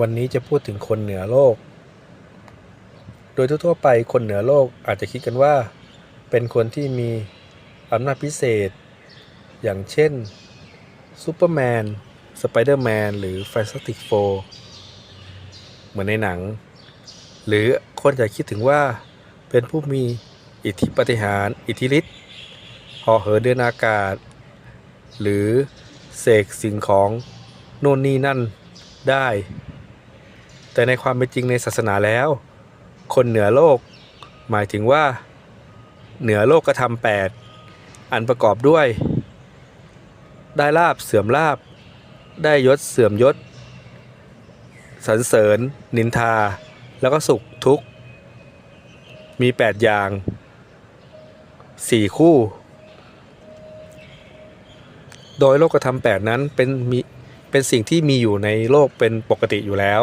วันนี้จะพูดถึงคนเหนือโลก โดยทั่วๆไปคนเหนือโลกอาจจะคิดกันว่า เป็นคนที่มีอำนาจพิเศษ อย่างเช่นซูเปอร์แมน สไปเดอร์แมน หรือแฟนตาสติกโฟเหมือนในหนัง หรือคนจะคิดถึงว่าเป็นผู้มีอิทธิปฏิหาร อิทธิฤทธิ์เหอเหินเดินอากาศ หรือเสกสิ่งของโน่นนี่นั่นได้ แต่ในความเป็นจริงในศาสนาแล้ว คนเหนือโลก หมายถึงว่า เหนือโลกกระทำแปดอันประกอบด้วย ได้ลาบเสื่อมลาบ ได้ยศเสื่อมยศสรรเสริญ นินทา แล้วก็สุขทุกข์ มี 8 อย่าง 4 คู่ โดยโลกธรรมแปดนั้นเป็นมีเป็นสิ่งที่มีอยู่ในโลกเป็นปกติอยู่แล้ว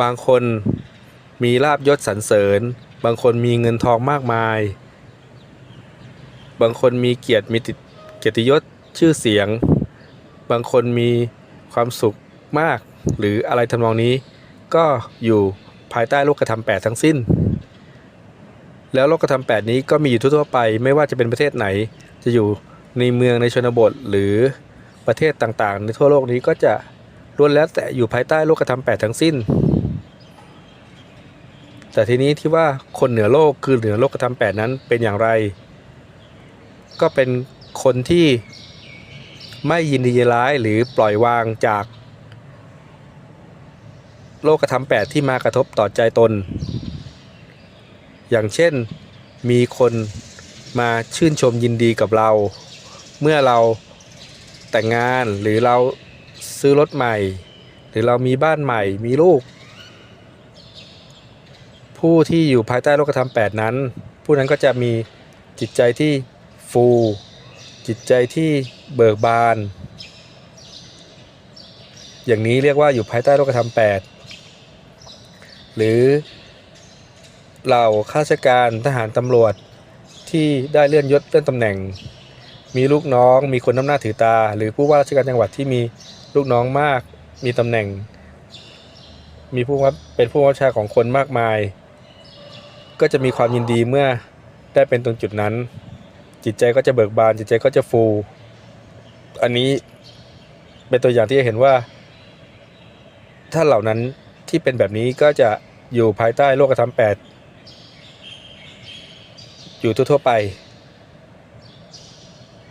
บางคนมีลาบยศสรรเสริญ บางคนมีเงินทองมากมาย บางคนมีเกียรติมีติเกียรติยศชื่อเสียง บางคนมีความสุขมาก หรืออะไรทำนองนี้ ก็อยู่ภายใต้โลกธรรมแปดทั้งสิ้น แล้วโลกธรรมแปดนี้ก็มีอยู่ทั่วไป ไม่ว่าจะเป็นประเทศไหน จะอยู่ในเมืองในชนบทหรือประเทศต่างๆ ในทั่วโลกนี้ก็จะล้วนแล้วแต่อยู่ภายใต้โลกธรรมแปดทั้งสิ้น แต่ทีนี้ที่ว่าคนเหนือโลกคือเหนือโลกธรรมแปดนั้นเป็นอย่างไร ก็เป็นคนที่ไม่ยินดียร้ายหรือปล่อยวางจาก โลกธรรมแปดที่มากระทบต่อใจตน อย่างเช่นมีคนมาชื่นชมยินดีกับเรา เมื่อเราแต่งงานหรือเราซื้อรถใหม่ หรือเรามีบ้านใหม่มีลูก ผู้ที่อยู่ภายใต้โลกธรรมแปดนั้น ผู้นั้นก็จะมีจิตใจที่ฟู จิตใจที่เบิกบาน อย่างนี้เรียกว่าอยู่ภายใต้โลกธรรมแปดหรือเหล่าข้าราชการทหารตำรวจที่ได้เลื่อนยศเลื่อนตำแหน่ง มีลูกน้อง มีคนน้ำหน้าถือตา หรือผู้ว่าราชการจังหวัดที่มีลูกน้องมาก มีตำแหน่ง มีผู้ว่าเป็นผู้ว่าราชการของคนมากมาย ก็จะมีความยินดีเมื่อได้เป็นตรงจุดนั้น จิตใจก็จะเบิกบาน จิตใจก็จะฟู อันนี้เป็นตัวอย่างที่จะเห็นว่า ถ้าเหล่านั้นที่เป็นแบบนี้ก็จะอยู่ภายใต้โลกธรรมแปดอยู่ทั่วๆไป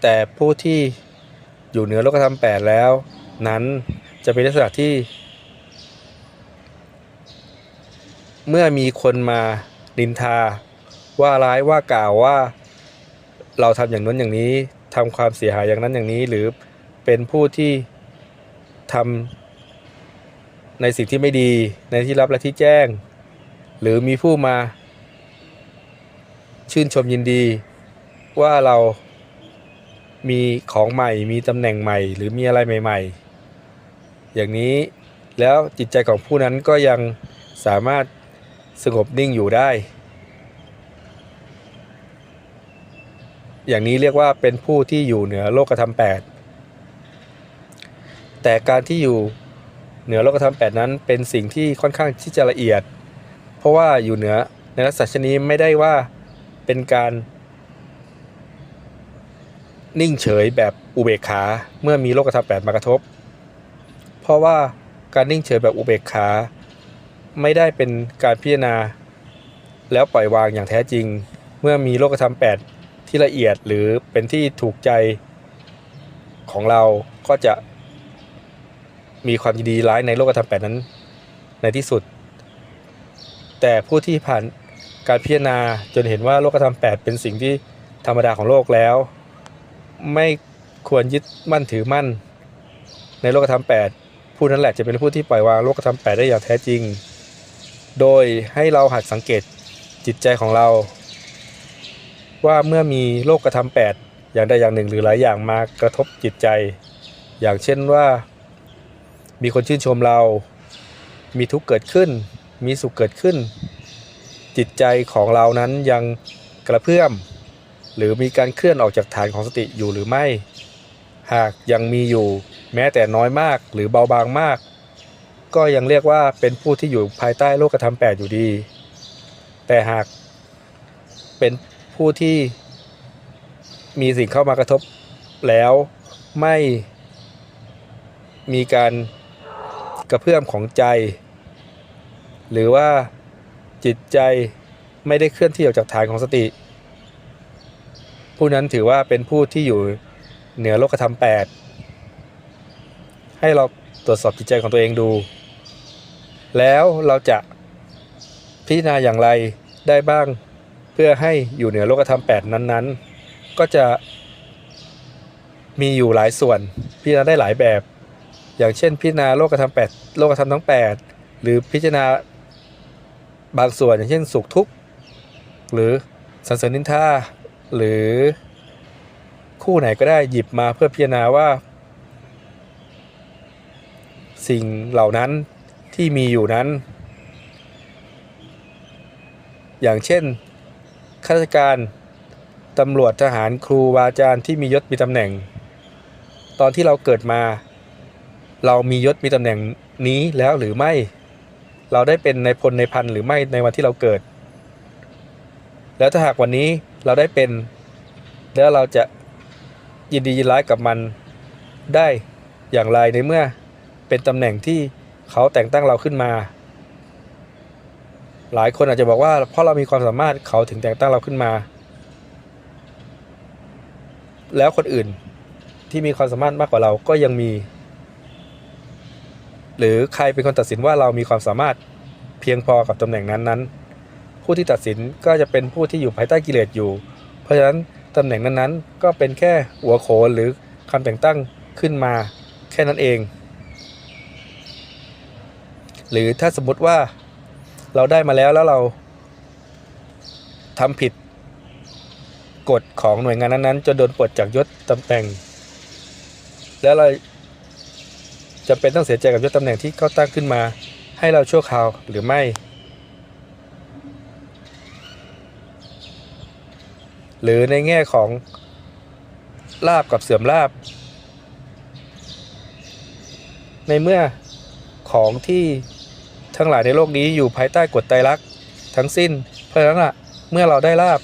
แต่ผู้ที่อยู่เหนือโลกธรรมแปดแล้ว นั้นจะเป็นลักษณะที่ เมื่อมีคนมา ดินทา ว่าร้ายว่ากล่าวว่า เราทำอย่างนั้นอย่างนี้ทำความเสียหายอย่างนั้นอย่างนี้ หรือเป็นผู้ที่ทำในสิ่งที่ไม่ดีในที่รับและที่แจ้ง หรือมีผู้มา ชื่นชมยินดี ว่าเรามีของใหม่ มีตำแหน่งใหม่ หรือมีอะไรใหม่ ๆ อย่างนี้แล้วจิตใจของผู้นั้นก็ยังสามารถ สงบนิ่งอยู่ได้ อย่างนี้เรียกว่าเป็นผู้ที่อยู่เหนือโลกธรรมแปดแต่การที่อยู่เหนือโลกธรรมแปดนั้นเป็นสิ่งที่ค่อนข้างที่จะละเอียด เพราะว่าอยู่เหนือในลักษณะชนี้ไม่ได้ว่าเป็นการ นิ่งเฉยแบบอุเบกขาเมื่อมีโลกธรรมแปดมากระทบ เพราะว่าการนิ่งเฉยแบบอุเบกขา ไม่ได้เป็นการพิจารณา แล้วปล่อยวางอย่างแท้จริง เมื่อมีโลกธรรมแปดที่ละเอียดหรือเป็นที่ถูกใจของเราก็จะมีความยินดีร้ายในโลกธรรมแปดนั้นในที่สุด แต่ผู้ที่ผ่านการพิจารณาจนเห็นว่าโลกธรรมแปดเป็นสิ่งที่ธรรมดาของโลกแล้ว ไม่ควรยึดมั่นถือมั่น ในโลกธรรมแปดผู้นั้นแหละจะเป็นผู้ที่ปล่อยวางโลกธรรมแปดได้อย่างแท้จริง โดยให้เราหัดสังเกตจิตใจของเรา ว่าเมื่อมีโลกธรรมแปดอย่างใดอย่างหนึ่งหรือหลายอย่างมากระทบจิตใจ อย่างเช่นว่า มีคนชื่นชมเรา มีทุกข์เกิดขึ้น มีสุขเกิดขึ้น จิตใจของเรานั้นยังกระเพื่อม หรือมีการเคลื่อนออกจากฐานของสติอยู่หรือไม่ หากยังมีอยู่ แม้แต่น้อยมากหรือเบาบางมาก ก็ยังเรียกว่าเป็นผู้ที่อยู่ภายใต้โลกธรรมแปดอยู่ดี แต่หากเป็นผู้ที่มีสิ่งเข้ามากระทบแล้วไม่มีการกระเพื่อมของใจ หรือว่าจิตใจไม่ได้เคลื่อนที่ออกจากฐานของสติ ผู้นั้นถือว่าเป็นผู้ที่อยู่เหนือโลกธรรมแปดให้เราตรวจสอบจิตใจของตัวเองดู แล้วเราจะพิจารณาอย่างไรได้บ้างเพื่อให้อยู่เหนือโลกธรรมแปดนั้นๆ ก็จะมีอยู่หลายส่วนพิจารณาได้หลายแบบ อย่างเช่น พิจารณาโลกธรรมแปดโลกธรรมทั้งแปดหรือพิจารณาบางส่วนอย่างเช่นสุขทุกข์หรือสรรเสริญนินทาหรือคู่ไหนก็ได้หยิบมาเพื่อพิจารณาว่า สิ่งเหล่านั้น ที่มีอยู่นั้น อย่างเช่นข้าราชการตำรวจทหารครูบาอาจารย์ที่มียศมีตำแหน่ง ตอนที่เราเกิดมา เรามียศมีตำแหน่งนี้แล้วหรือไม่ เราได้เป็นในพลในพันหรือไม่ในวันที่เราเกิด แล้วถ้าหากวันนี้เราได้เป็น แล้วเราจะยินดียินร้ายกับมันได้อย่างไรในเมื่อเป็นตำแหน่งที่ เขาแต่งตั้งเราขึ้นมา หลายคนอาจจะบอกว่า เพราะเรามีความสามารถเขาถึงแต่งตั้งเราขึ้นมา แล้วคนอื่นที่มีความสามารถมากกว่าเราก็ยังมี หรือใครเป็นคนตัดสินว่าเรามีความสามารถเพียงพอกับตำแหน่งนั้นๆ ผู้ที่ตัดสินก็จะเป็นผู้ที่อยู่ภายใต้กิเลสอยู่ เพราะฉะนั้นตำแหน่งนั้นๆ ก็เป็นแค่หัวโขนหรือคำแต่งตั้งขึ้นมาแค่นั้นเอง หรือถ้าสมมติว่าเราได้มาแล้วแล้วเราทำผิดกฎของหน่วยงานนั้นๆจนโดนปลดจากยศตำแหน่ง แล้วเราจำเป็นต้องเสียใจกับยศตำแหน่งที่เขาตั้งขึ้นมา ให้เราชั่วคราวหรือไม่ หรือในแง่ของลาบกับเสื่อมลาบ ในเมื่อของที่ ทั้งหลายในโลกนี้อยู่ภายใต้กฎไตรลักษณ์ทั้งสิ้น เพราะฉะนั้นะเมื่อเราได้ลาบ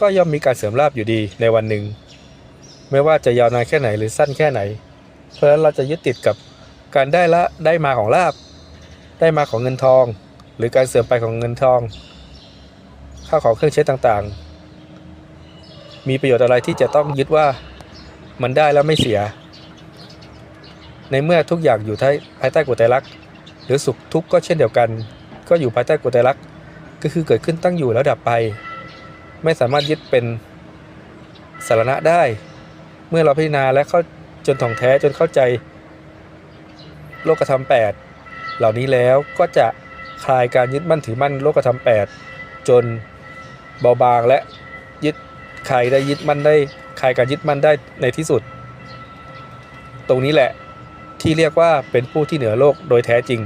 ก็ย่อมมีการเสริมลาบอยู่ดีในวันหนึ่ง ไม่ว่าจะยาวนานแค่ไหนหรือสั้นแค่ไหน เพราะฉะนั้นเราจะยึดติดกับการได้ละได้มาของลาบ ได้มาของเงินทอง หรือการเสื่อมไปของเงินทองข้าวของเครื่องใช้ต่างๆ มีประโยชน์อะไรที่จะต้องยึดว่ามันได้แล้วไม่เสีย ในเมื่อทุกอย่างอยู่ภายใต้กฎไตรลักษณ์ หรือสุขทุกข์ก็เช่นเดียวกัน ก็อยู่ภายใต้กฎไตรลักษณ์ก็คือเกิดขึ้นตั้งอยู่แล้วดับไป ไม่สามารถยึดเป็นสารณะได้ เมื่อเราพิจารณาและเข้าจนถ่องแท้จนเข้าใจ โลกธรรมแปดเหล่านี้แล้วก็จะคลายการยึดมั่นถือมั่นโลกธรรมแปดจนเบาบางและยึดคลายได้ยึดมั่นได้คลายการยึดมั่นได้ในที่สุด ตรงนี้แหละที่เรียกว่าเป็นผู้ที่เหนือโลกโดยแท้จริง